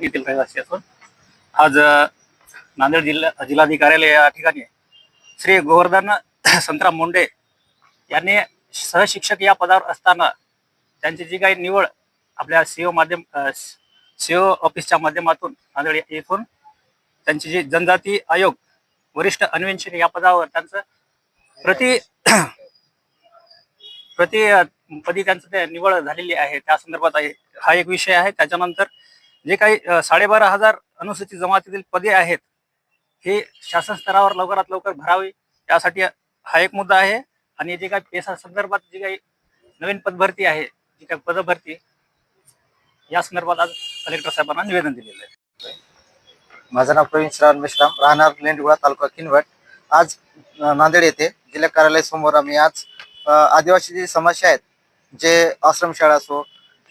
येथील रहिवासी असून आज नांदेड जिल्हा जिल्हाधिकार्यालय या ठिकाणी श्री गोवर्धन संतराम मुंडे यांनी सहशिक्षक या पदावर असताना त्यांची जी काही निवड आपल्या सीओ माध्यम सीओ ऑफिसच्या माध्यमातून नांदेड येथून त्यांची जी जनजाती आयोग वरिष्ठ अन्वेषण या पदावर त्यांचं प्रति प्रति पदी त्यांचं ते निवड झालेली आहे. त्या संदर्भात हा एक विषय आहे. त्याच्यानंतर जे काही साडेबारा हजार अनुसूचित जमातीतील पदे आहेत हे शासन स्तरावर लवकरात लवकर भरावी यासाठी हा एक मुद्दा आहे. आणि जे काही पेसा संदर्भात जी काही नवीन पदभरती आहे जी काही पदभरती या संदर्भात आज कलेक्टर साहेबांना निवेदन दिलेलं आहे. माझं नाव प्रवीण श्रावण मेश्राम राहणार लेंडगुळा तालुका किनवट. आज नांदेड येथे जिल्हा कार्यालय समोर आम्ही आज आदिवासी जे समस्या आहेत जे आश्रमशाळा असो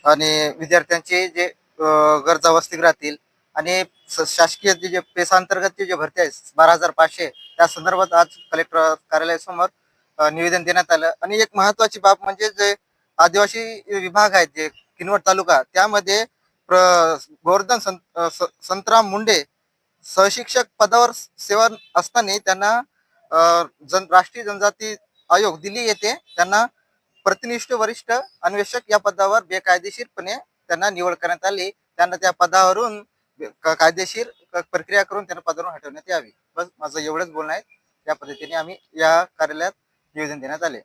आणि विद्यार्थ्यांचे जे गरजा गरजा वसतिगृहातील आणि शासकीय जे जे पेसांतर्गतचे जे भरती आहेत बारा हजार पाचशे त्या संदर्भात आज कलेक्टर कार्यालयासमोर निवेदन देण्यात आलं. आणि एक महत्वाची बाब म्हणजे जे आदिवासी विभाग आहेत जे किनवट तालुका त्यामध्ये प्र- गोवर्धन संत स- संतराम मुंडे सहशिक्षक पदावर सेवा असताना त्यांना जन राष्ट्रीय जनजाती आयोग दिल्ली येथे त्यांना प्रतिनिष्ठ वरिष्ठ अन्वेषक या पदावर बेकायदेशीरपणे त्यांना निवड करण्यात आली. त्यांना त्या पदावरून क- कायदेशीर प्रक्रिया करून त्यांना पदावरून हटवण्यात यावी. बस माझं एवढंच बोलणं आहे. या पद्धतीने आम्ही या कार्यालयात निवेदन देण्यात आले.